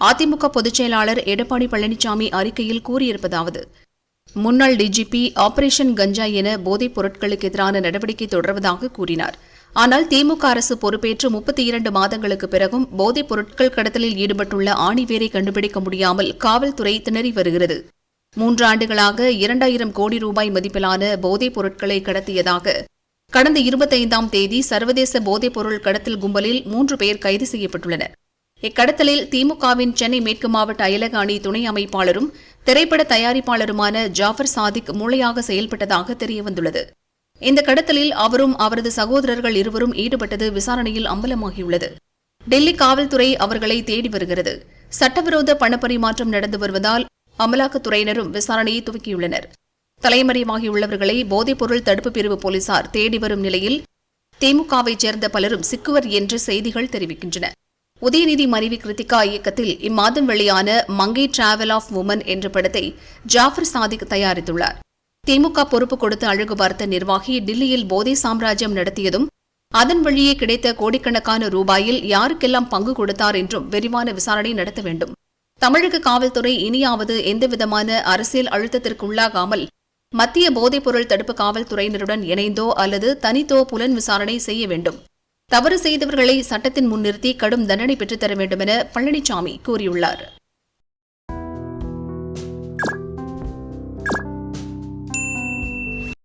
அதிமுக பொதுச்செயலாளர் எடப்பாடி பழனிசாமி அறிக்கையில் கூறியிருப்பதாவது முன்னாள் டிஜிபி ஆபரேஷன் கஞ்சா என போதைப் பொருட்களுக்கு எதிரான நடவடிக்கை தொடர்வதாக கூறினார். ஆனால் திமுக அரசு பொறுப்பேற்று முப்பத்தி இரண்டு மாதங்களுக்கு பிறகும் போதைப் பொருட்கள் கடத்தலில் ஈடுபட்டுள்ள ஆணிவேரை கண்டுபிடிக்க முடியாமல் காவல்துறை திணறி வருகிறது. மூன்று ஆண்டுகளாக இரண்டாயிரம் கோடி ரூபாய் மதிப்பிலான போதைப் பொருட்களை கடத்தியதாக கடந்த இருபத்தைந்தாம் தேதி சர்வதேச போதைப் பொருள் கடத்தல் கும்பலில் மூன்று பேர் கைது செய்யப்பட்டுள்ளனர். இக்கடத்தலில் திமுகவின் சென்னை மேற்கு மாவட்ட அயலக அணி துணை அமைப்பாளரும் திரைப்பட தயாரிப்பாளருமான ஜாஃபர் சாதிக் மூளையாக செயல்பட்டதாக தெரியவந்துள்ளது. இந்த கடத்தலில் அவரும் அவரது சகோதரர்கள் இருவரும் ஈடுபட்டது விசாரணையில் அம்பலமாகியுள்ளது. டெல்லி காவல்துறை அவர்களை தேடி வருகிறது. சட்டவிரோத பணப்பரிமாற்றம் நடந்து வருவதால் அமலாக்கத்துறையினரும் விசாரணையை துவக்கியுள்ளனர். தலைமறைவாகியுள்ளவர்களை போதைப்பொருள் தடுப்பு பிரிவு போலீசார் தேடி வரும் நிலையில் திமுகவைச் சேர்ந்த பலரும் சிக்குவர் என்று செய்திகள் தெரிவிக்கின்றன. உதயநிதி மனைவி கிருத்திகா இயக்கத்தில் இம்மாதம் வெளியான மங்கை டிராவல் ஆஃப் உமன் என்ற படத்தை ஜாஃபர் சாதிக் தயாரித்துள்ளார். திமுக பொறுப்பு கொடுத்து அழகு பார்த்த நிர்வாகி டில்லியில் போதை சாம்ராஜ்யம் நடத்தியதும் அதன் வழியே கிடைத்த கோடிக்கணக்கான ரூபாயில் யாருக்கெல்லாம் பங்கு கொடுத்தார் என்றும் விரிவான விசாரணை நடத்த வேண்டும். தமிழக காவல்துறை இனியாவது எந்தவிதமான அரசியல் அழுத்தத்திற்குள்ளாகாமல் மத்திய மத்திய போதைப்பொருள் தடுப்பு காவல்துறையினருடன் இணைந்தோ அல்லது தனித்தோ புலன் விசாரணை செய்ய வேண்டும். தவறு செய்தவர்களை சட்டத்தின் முன் நிறுத்தி கடும் தண்டனை பெற்றுத்தர வேண்டும் என பழனிசாமி கூறியுள்ளார்.